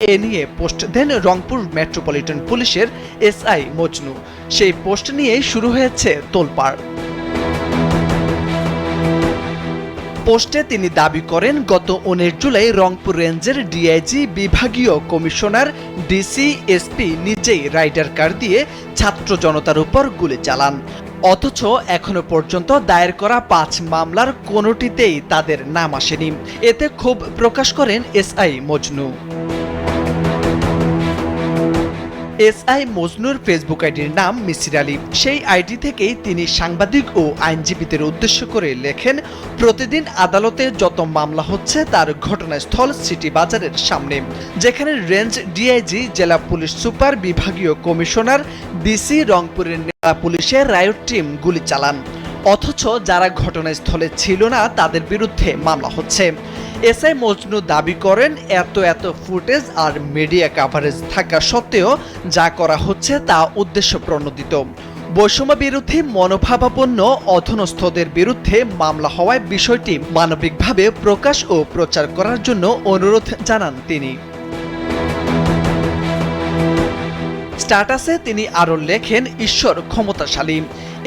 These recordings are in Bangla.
এ নিয়ে পোস্ট দেন রংপুর মেট্রোপলিটন পুলিশের এসআই মজনু। সেই পোস্ট নিয়েই শুরু হয়েছে তোলপাড়। পোস্টে তিনি দাবি করেন, গত উনিশ জুলাই রংপুর রেঞ্জের ডিআইজি বিভাগীয় কমিশনার ডিসি এসপি নিজেই রাইডার কার দিয়ে ছাত্র জনতার উপর গুলি চালান। অথচ এখনও পর্যন্ত দায়ের করা পাঁচ মামলার কোনোটিতেই তাদের নাম আসেনি। এতে ক্ষোভ প্রকাশ করেন এসআই মজনু। এসআই মজনুর ফেসবুক আইডির নাম মিসির আলী। সেই আইডি থেকেই তিনি সাংবাদিক ও আইনজীবীদের উদ্দেশ্য করে লেখেন, প্রতিদিন আদালতে যত মামলা হচ্ছে, তার ঘটনাস্থল সিটি বাজারের সামনে। যেখানে রেঞ্জ ডিআইজি, জেলা পুলিশ সুপার, বিভাগীয় কমিশনার, ডিসি রংপুরের পুলিশের রায়ট টিম গুলি চালান। অথচ যারা ঘটনাস্থলে ছিল না, তাদের বিরুদ্ধে মামলা হচ্ছে। এসআই মজনু দাবি করেন, এত এত ফুটেজ আর মিডিয়া কাভারেজ থাকা সত্ত্বেও যা করা হচ্ছে তা উদ্দেশ্য প্রণোদিত বৈষম্য বিরোধী মনোভাবাপন্ন অধনস্থদের বিরুদ্ধে মামলা হওয়ায় বিষয়টি মানবিকভাবে প্রকাশ ও প্রচার করার জন্য অনুরোধ জানান তিনি। স্ট্যাটাসে তিনি আরও লেখেন, ঈশ্বর ক্ষমতাশালী।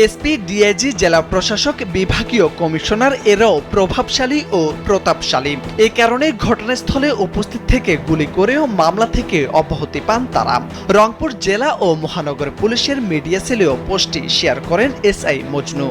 এসপি ডিআইজি জেলা প্রশাসক, বিভাগীয় কমিশনার, এরাও প্রভাবশালী ও প্রতাপশালী। এ কারণে ঘটনাস্থলে উপস্থিত থেকে গুলি করেও মামলা থেকে অব্যাহতি পান তারা। রংপুর জেলা ও মহানগর পুলিশের মিডিয়া সেলেও পোস্টটি শেয়ার করেন এসআই মজনু।